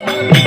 you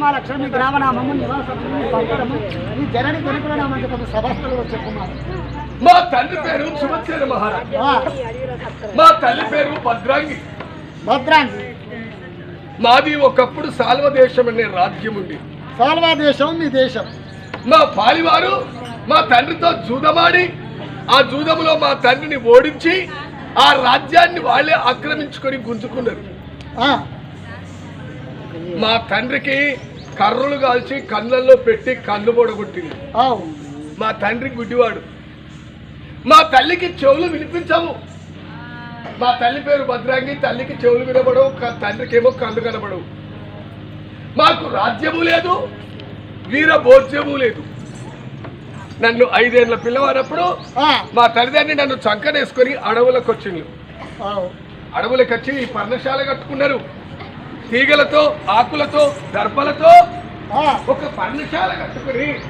మీ మీ గ్రామనామము నివాసము మీ జనని సభస్థలో చెప్పున్నారు. మా తండ్రి పేరు సుమత్సేన మహారాజ్. మా తల్లి పేరు భద్రాంగి. భద్రాంగి. మాది ఒకప్పుడు సాల్వ దేశం అనే రాజ్యం ఉంది. సాల్వా దేశం మీ దేశం. మా పాలివారు మా తండ్రితో జూదమాడి ఆ జూదములో మా తండ్రిని ఓడించి ఆ రాజ్యాన్ని వాళ్ళే ఆక్రమించుకొని గుంజుకున్నారు. మా తండ్రికి కర్రలు కాల్చి కళ్ళల్లో పెట్టి కళ్ళు పొడగొట్టింది. మా తండ్రి గుడ్డివాడు. మా తల్లికి చెవులు వినిపించవు. మా తల్లి పేరు భద్రాంగి తల్లికి చెవులు వినబడవు తండ్రికి ఏమో కళ్ళు కనబడవు. మాకు రాజ్యము లేదు వీర భోజ్యము లేదు. నన్ను ఐదేళ్ళ పిల్లవాడప్పుడు మా తల్లిదండ్రి నన్ను చంకనేసుకొని అడవులకు అవు అడవులకు వచ్చి ఈ పర్ణశాల కట్టుకున్నారు. తీగలతో ఆకులతో దర్భలతో ఆ, ఒక పర్ణశాల కట్టుకుని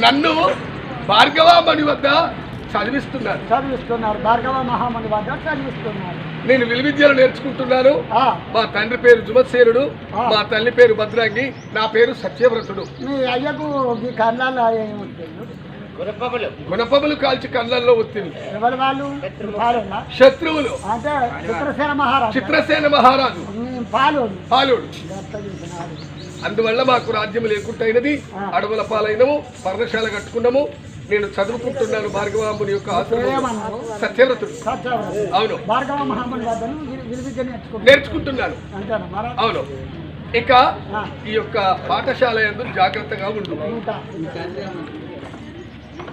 నన్ను భార్గవామణి వద్ద చదివిస్తున్నారు. చదివిస్తున్నారు. భార్గవ మహామణి వద్ద చదివిస్తున్నారు. నేను విలువిద్యలు నేర్చుకుంటున్నాను. ఆ, మా తండ్రి పేరు జుమత్సేనుడు. మా తల్లి పేరు భద్రాంగి నా పేరు సత్యవ్రతుడు. మీ అయ్యకు మీ ఏముంటుంది గుణపములు. కాల్చి కళ్ళల్లో పాలోనా? శత్రువులు. చిత్రసేన మహారాజు. చిత్రసేన మహారాజు. పాలోడు. అందువల్ల మాకు రాజ్యం లేకుంటైనది ఆ. అడవుల పాలైనము పర్ణశాల కట్టుకున్నాము. నేను చదువుకుంటున్నాను భార్గవాంబుని యొక్క సత్యవ్రతుడు. సత్యవ్రత అవును. నేర్చుకుంటున్నాను. అవును. ఇక. ఈ యొక్క పాఠశాల యందు జాగ్రత్తగా ఉండు.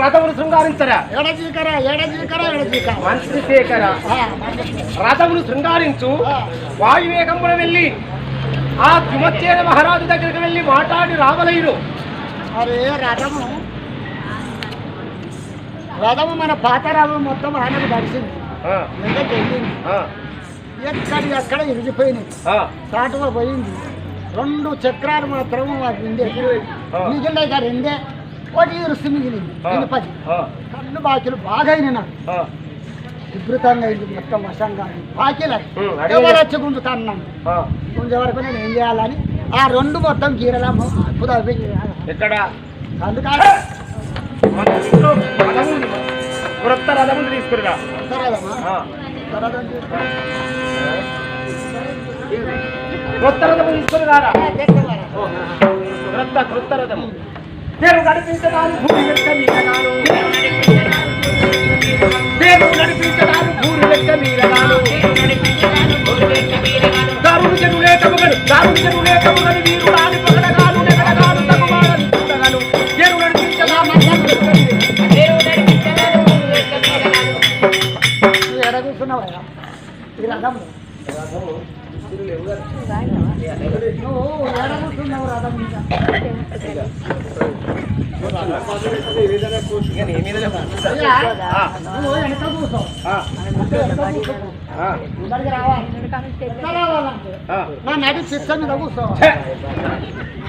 రథములు శృంగారించరా మంత్రి శేఖర ఆ, రథములు శృంగారించు. ఆ, వాయువేగమున వెళ్ళి ఆ తుమచ్చేన మహారాజు దగ్గరికి వెళ్ళి మాట్లాడి రావలేరు అరే రథము. రథము మన పాత రథం మొత్తం ఆయనకు దర్శింది. ఎక్కడి ఎక్కడ ఇరిగిపోయినాయి చాటుగా పోయింది. రెండు చక్రాలు మాత్రం ఉండే. మిగిలిన రెండే? ఒకటి ఇరుసు మిగిలింది ఇనుపది కన్ను బాకీలు బాగా అయినాయి నాకు విభృతంగా అయింది మొత్తం వశంగా. బాకీలు. ఎవరు వచ్చి గుంజుతాను గుంజే వరకు నేను ఏం చేయాలని ఆ రెండు మొత్తం గీరలా అద్భుతం ఎక్కడ? అందుకని క్రొత్త రథములు తీసుకురా. తీసుకుని రారా? ఆ, తెచ్చుకోరా. క్రొత్త క్రొత్త రథము నేను నడిపించడాను భూమి లెక్క మీరగాను నేను నడిపించడాను భూమి లెక్క మీరగాను దారుడు చెరువులే తమగడు దారుడు చెరువులే తమగడు వీరు రాని పగడగాను నెగడగాను తగువాడని చూడగను నేను నడిపించడాలు ఎడగుతున్నావా ఇది రథము రథము. నువ్వు ఏడబుతున్నావు రాధా మీద ఇక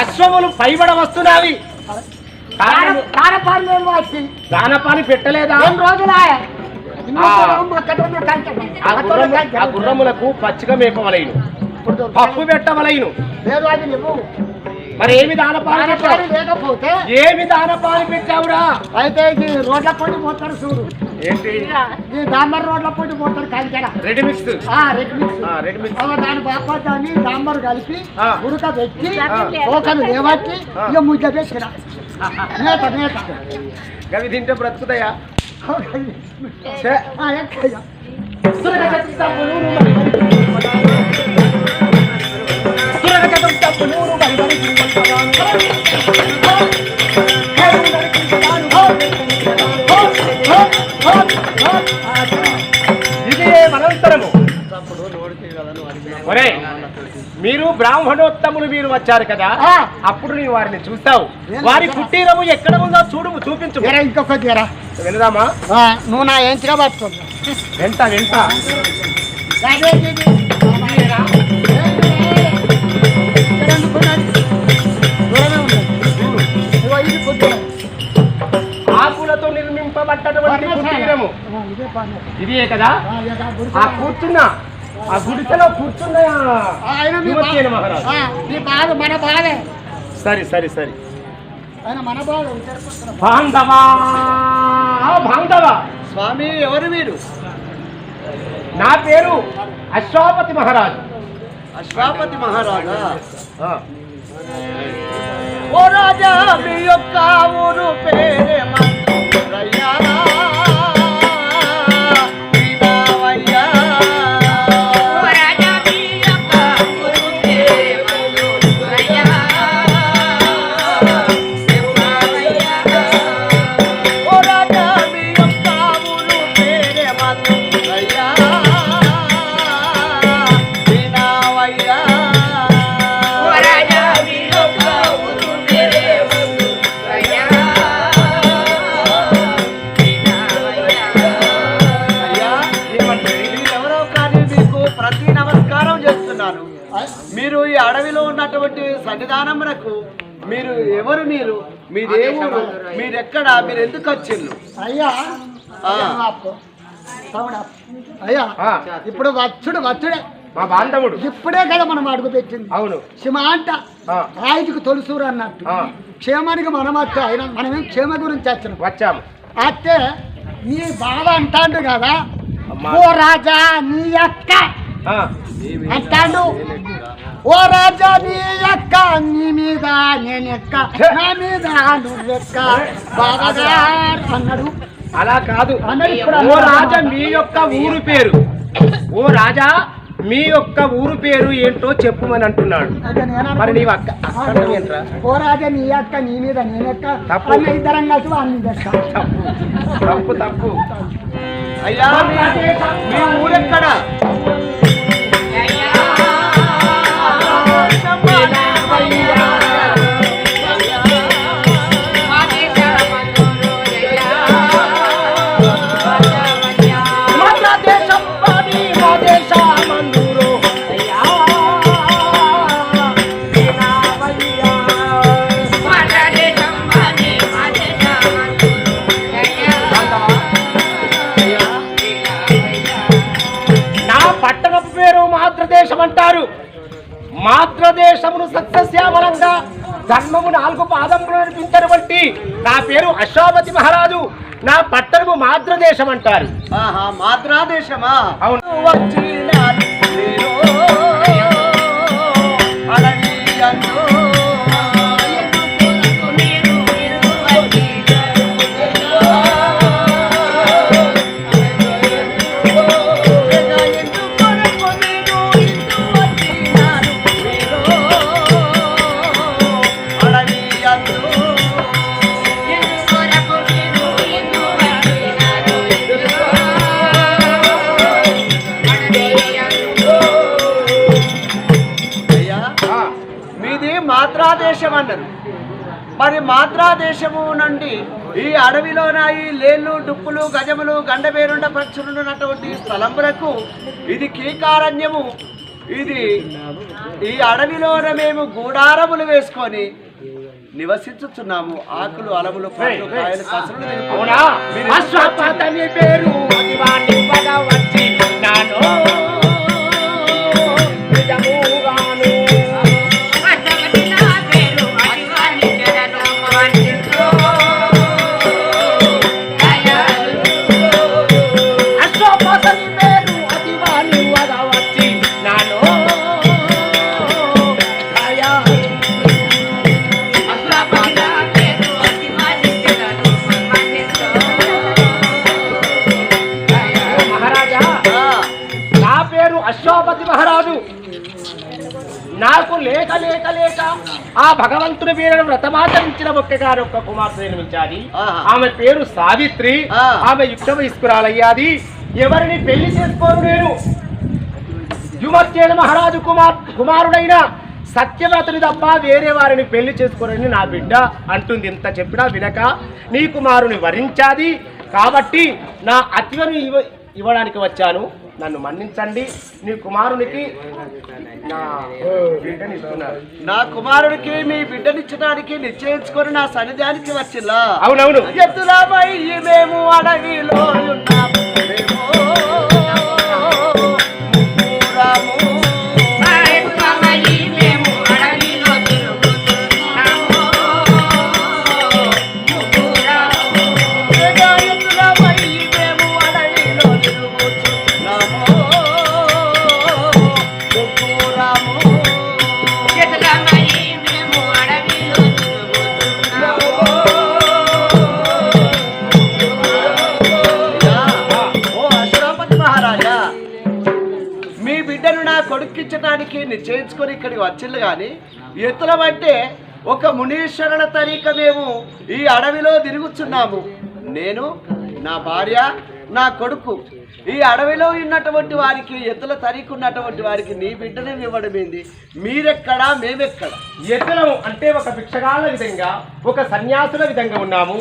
అశ్వములు పైబడ వస్తున్నావి. దానపాలు పెట్టలేదా? గుర్రములకు పచ్చిక మేపవలైను పప్పు పెట్టవలైను లేదు అది. మరి ఏమి పెట్టావు? లేకపోతే ఏమి దానపాని పెట్టావురా? అయితే ఇది రోడ్ల పొడి పోతారు చూడు. ఏంటి? ఈ డాంబర్ రోడ్ల పొడి పోతారు కంచెడ రెడీ మిక్స్. ఆ రెడ్ మిక్స్. Ready mix. అవ దాని బాప దాన్ని డాంబర్ కలిపి. ఉడక పెట్టి. ఓకలు లేవట్టి. ఇక ముద్ద పెట్టిన నేత నేత. గవి తింటే బ్రతుకుతాయా? ఎక్కయ్య. ఒరే మీరు బ్రాహ్మణోత్తములు మీరు వచ్చారు కదా. అప్పుడు నీ వారిని చూస్తావు. వారి కుటీరము ఎక్కడ ఉందో చూడు చూపించు. జర ఇంకొక జర వెళదామా నువ్వు నా ఎంచిగా పట్టుకుంటా వెంట వెంట. ఆకులతో నిర్మింపబడ్డటువంటి కుటీరము. ఇదే కదా? ఆ కూర్చున్న ఆ గుడిసెలో కూర్చున్న మహారాజు. మన బాధే సరే సరే సరే. ఆయన మన బాధ బాంధవా బాంధవ. స్వామి ఎవరు మీరు నా పేరు అశ్వాపతి మహారాజు. అశ్వాపతి మహారాజా ఆ. ఓ రాజా మీ యొక్క ఊరు పేరే మంత్రయ్యా సన్నిధానమునకు మీరు ఎవరు మీరు? మీ దేవుడు మీరు ఎక్కడ మీరు ఎందుకు వచ్చిండ్రు? అయ్యా. అయ్యా. ఇప్పుడు వచ్చుడు వచ్చుడే. మా బాంధవుడు ఇప్పుడే కదా మనం అడుగు పెట్టింది. అవును. క్షమ అంట. ఆయుధకు తొలుసూరు అన్నట్టు. ఆ. క్షేమానికి మనం వస్తే అయినా మనమేం క్షేమ గురించి వచ్చినాం వచ్చాము. అయితే నీ బావ అంటాడు కదా. ఓ రాజా నీ యొక్క ఆ. అంటాడు ఓ రాజా నీ యొక్క నీ మీద నేనెక్క నా మీద నువ్వెక్క అన్నాడు. అలా కాదు. ఓ. రాజా మీ యొక్క ఊరు పేరు. ఓ రాజా మీ యొక్క ఊరు పేరు ఏంటో చెప్పుమని అంటున్నాడు. నేను మరి నీవు అక్క ఓ రాజా నీ యొక్క నీ మీద నేనెక్క తప్పు. ఇద్దరం కలిసి తప్పు. తప్పు తప్పు. అయ్యా మీ ఊరెక్కడ? నడిపించినటువంటి నా పేరు అశ్వాపతి మహారాజు. నా పట్టణము మాద్రదేశం అంటారు. ఆహా మాత్రా దేశమా అవును. నుండి ఈ అడవిలోన ఈ లేళ్ళు డుప్పులు గజములు గండబేరుండ పక్షులు ఉన్నటువంటి స్థలములకు ఇది కీకారణ్యము. ఇది ఈ అడవిలోన మేము గూడారములు వేసుకొని నివసించుచున్నాము. ఆకులు అలములు పండ్లు కాయలు అశ్వపతని పేరు ఆ భగవంతుని పేరు వ్రతమాచరించిన ఒక్కగారు ఒక్క కుమార్తె జన్మించాలి. ఆమె పేరు సావిత్రి. ఆమె యుక్త వయస్కురాలయ్యాది ఎవరిని పెళ్ళి చేసుకోను నేను? యువచ్చేన మహారాజు కుమార్ కుమారుడైన సత్యవ్రతుని తప్ప వేరే వారిని పెళ్ళి చేసుకోరని నా బిడ్డ అంటుంది. ఇంత చెప్పినా వినక నీ కుమారుని వరించాది. కాబట్టి నా అతివని ఇవ్వ ఇవ్వడానికి వచ్చాను. నన్ను మన్నించండి. నీ కుమారునికి నా కుమారుడికి మీ బిడ్డనిచ్చడానికి నిశ్చయించుకొని నా సన్నిధానికి వచ్చిల్లా అవునవును. ఎత్తులపై మేము అడవిలో ఉన్నాము తీసుకొని ఇక్కడికి వచ్చింది కానీ ఎత్తులం అంటే ఒక మునీశ్వరుల తరీక మేము ఈ అడవిలో తిరుగుతున్నాము నేను నా భార్య నా కొడుకు. ఈ అడవిలో ఉన్నటువంటి వారికి ఎత్తుల తరీకు ఉన్నటువంటి వారికి నీ బిడ్డనే ఇవ్వడం ఏంది? మీరెక్కడా మేమెక్కడ? ఎద్దులం అంటే ఒక భిక్షగాల విధంగా ఒక సన్యాసుల విధంగా ఉన్నాము.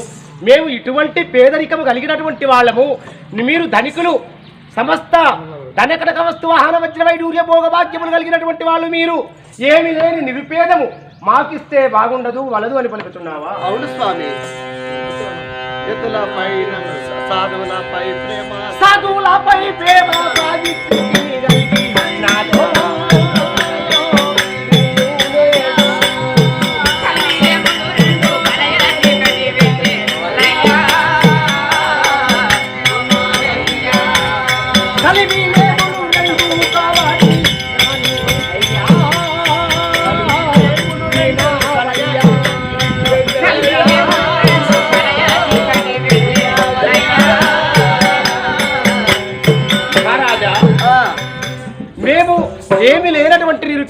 మేము ఇటువంటి పేదరికము కలిగినటువంటి వాళ్ళము. మీరు ధనికులు సమస్త ధనకటక వస్తు వాహన వజ్ర వైడూర్య భోగ భాగ్యములు కలిగినటువంటి వాళ్ళు మీరు. ఏమి లేని నిరుపేదము. మాకిస్తే బాగుండదు వలదు అని పలుకుతున్నావా? అవును స్వామి. సాధువులపై ప్రేమ. సాధువులపై ప్రేమ సాగిత్రికి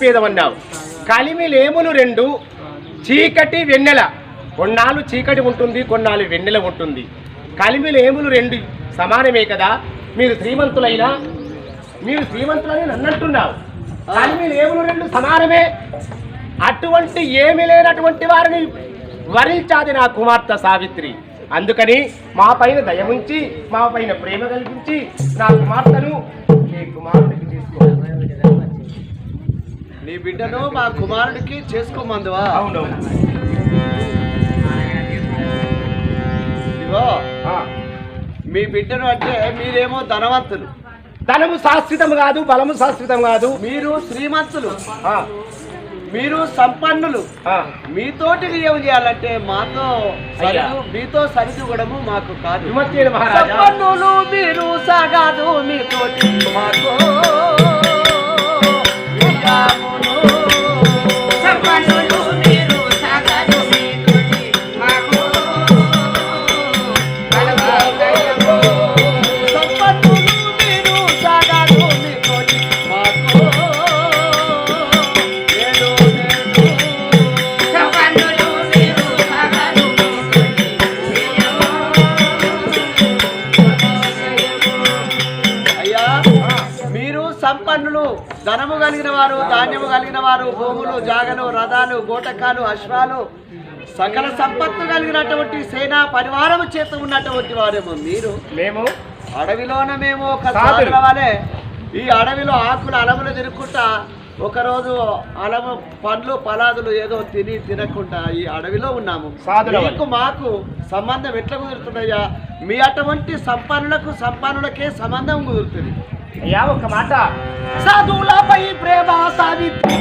లేనటువంటి కలిమి లేములు రెండు చీకటి వెన్నెల. కొన్నాళ్ళు చీకటి ఉంటుంది కొన్నాళ్ళు వెన్నెల ఉంటుంది. కలిమి లేములు రెండు సమానమే కదా? మీరు శ్రీమంతులైనా మీరు శ్రీమంతులని అన్నట్టున్నావు కలిమి లేములు రెండు సమానమే. అటువంటి ఏమి లేనటువంటి వారిని వరించాది నా కుమార్తె సావిత్రి. అందుకని మా పైన దయముంచి మా పైన ప్రేమ కల్పించి నా కుమార్తెను నీ కుమార్తెకి తీసుకోవాలి నీ బిడ్డను మా కుమారుడికి చేసుకోమందువా? ఇదిగో మీ బిడ్డను అంటే మీరేమో ధనవంతులు. ధనము శాశ్వతం కాదు బలము శాశ్వతం కాదు. మీరు శ్రీమంతులు మీరు సంపన్నులు. మీతోటి నియమం చేయాలంటే మాతో మీతో సరిదూగడము మాకు కాదు. సంపన్నులు మీరు సాగాదు మీతోటి మాతో বাবুনো గోటకాలు అశ్వాలు సకల సంపత్తు కలిగినటువంటి సేనా పరివారము చేత ఉన్నటువంటి వారేమో మీరు మేము అడవిలోన మేము ఒక సాధులు. వలె ఈ అడవిలో ఆకులు అలములు తినుకుంటా ఒకరోజు అలము పండ్లు పలాదులు ఏదో తిని తినకుండా ఈ అడవిలో ఉన్నాము. మీకు మాకు సంబంధం ఎట్లా కుదురుతుందయ్యా మీ అటువంటి సంపన్నులకు సంపన్నులకే సంబంధం కుదురుతుంది అయ్యా ఒక మాట సాధువులపై ప్రేమ సావిత్రి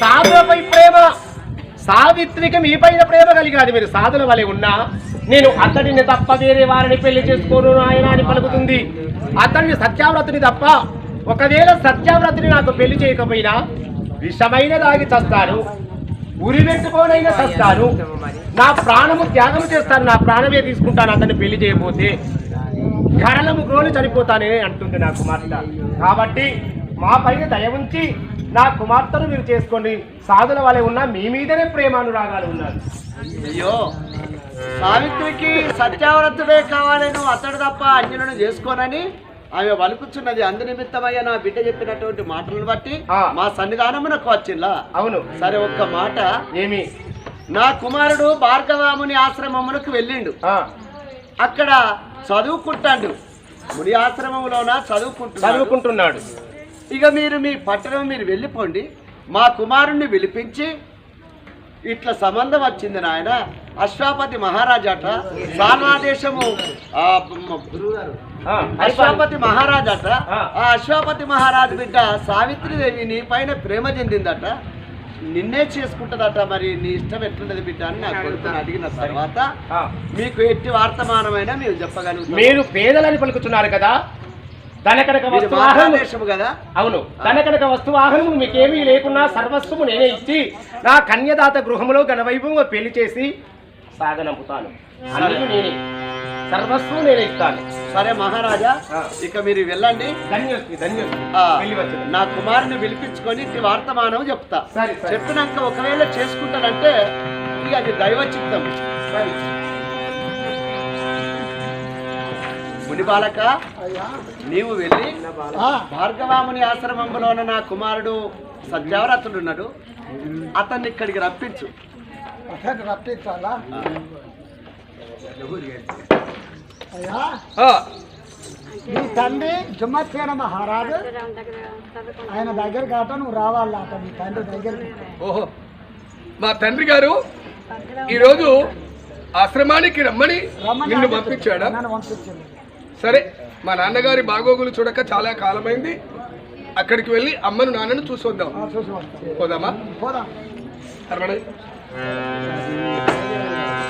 సాధులపై ప్రేమ సావిత్రికి మీ పైన ప్రేమ కలిగాది మీరు సాధుల వలె ఉన్నా నేను అతడిని తప్ప వేరే వారిని పెళ్ళి చేసుకోను ఆయన అని పలుకుతుంది. అతడిని సత్యావ్రతుని తప్ప ఒకవేళ సత్యావ్రతుని నాకు పెళ్ళి చేయకపోయినా విషమైన దాగి చస్తాను ఉరి పెట్టుకోనైనా చస్తాను నా ప్రాణము త్యాగం చేస్తాను నా ప్రాణమే తీసుకుంటాను అతన్ని పెళ్ళి చేయబోతే కరణము గ్రోలు చనిపోతానని అంటుంది నా కుమార్తె. కాబట్టి మా పైన దయ ఉంచి నా కుమార్తెను మీరు చేసుకోండి. సాధుల వలె ఉన్న మీ మీదనే ప్రేమానురాగాలు ఉన్నారు అయ్యో సావిత్రికి సత్యావ్రతుడే కావాలను అతడు తప్ప అన్యులను చేసుకోనని ఆమె వలుకుచున్నది అందు నిమిత్తమయ్య నా బిడ్డ చెప్పినటువంటి మాటలను బట్టి. మా సన్నిధానమునకు వచ్చిల్లా? అవును. సరే ఒక్క మాట. ఏమి? నా కుమారుడు భార్గవాముని ఆశ్రమమునకు వెళ్ళిండు. అక్కడ చదువుకుంటాడు. ముని ఆశ్రమంలోన చదువుకుంటున్నాడు? చదువుకుంటున్నాడు. ఇక మీరు మీ పట్టణం మీరు వెళ్ళిపోండి. మా కుమారుణ్ణి పిలిపించి ఇట్లా సంబంధం వచ్చింది నాయన. అశ్వాపతి మహారాజాట సానాదేశము అశ్వాపతి మహారాజాట ఆ. ఆ అశ్వాపతి మహారాజు బిడ్డ సావిత్రిదేవి నీ పైన ప్రేమ చెందిందట. నిన్నే చేసుకుంటుందట మరి నీ ఇష్టం ఎట్లున్నది బిడ్డ అని నా కొడుకుని అడిగిన తర్వాత. మీకు ఎట్టి వర్తమానమైనా మీరు చెప్పగలుగుతారు మీరు పేదలని పలుకుతున్నారు కదా. ధనకనక మీరు వస్తు వాహనము మహాదేశము కదా? అవును. ధనకనక వస్తు వాహనము మీకేమీ లేకున్నా సర్వస్వము నేనే ఇచ్చి నా కన్యదాత గృహములో ఘనవైభవంగా పెళ్ళి చేసి సాగనంపుతాను. అన్నీ నేనే. సర్వస్వం నేనే ఇస్తాను. సరే మహారాజా. ఇక మీరు వెళ్ళండి. నా కుమారుని పిలిపించుకొని వర్తమానం చెప్తా. చెప్పినాక ఒకవేళ చేసుకుంటానంటే ఇక అది దైవ చిత్తం. సరే. ముని బాలక. అయ్యా నీవు వెళ్ళి భార్గవాముని ఆశ్రమంలోన నా కుమారుడు సత్యావ్రతుడు ఉన్నాడు. అతన్ని ఇక్కడికి రప్పించు. అతను రప్పించాలా? అయ్యా నీ తండ్రి జుమ్మత్సేన మహారాజు. ఆయన దగ్గర కాట నువ్వు రావాలట నీ తండ్రి దగ్గరికి ఓహో. మా తండ్రి గారు ఈరోజు ఆశ్రమానికి రమ్మని రమ్మని నిన్ను పంపించాడా? నన్ను పంపించింది సరే మా నాన్నగారి బాగోగులు చూడక చాలా కాలమైంది. అక్కడికి వెళ్ళి అమ్మను నాన్నను చూసి వద్దాం. పోదామా.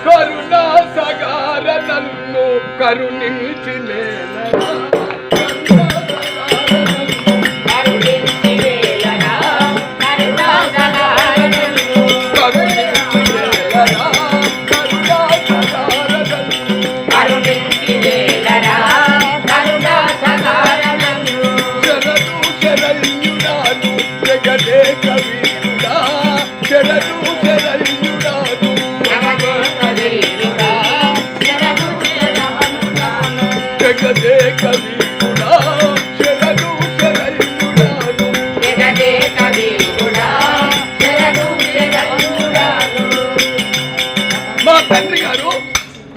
కరుణా సగార నన్ను కరుణించి కరుణించి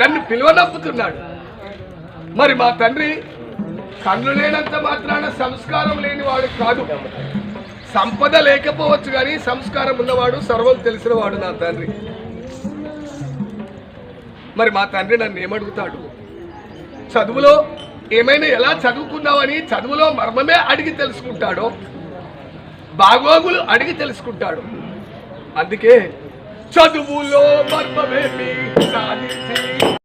నన్ను పిలువనప్పుతున్నాడు. మరి మా తండ్రి కళ్ళు లేనంత మాత్రాన సంస్కారం లేనివాడు కాదు. సంపద లేకపోవచ్చు కానీ సంస్కారం ఉన్నవాడు సర్వం తెలిసినవాడు నా తండ్రి. మరి మా తండ్రి నన్ను ఏమడుగుతాడు? చదువులో ఏమైనా ఎలా చదువుకున్నావని చదువులో మర్మమే అడిగి తెలుసుకుంటాడో బాగోగులు అడిగి తెలుసుకుంటాడు. అందుకే చదువులో మర్మమేమి సాధించి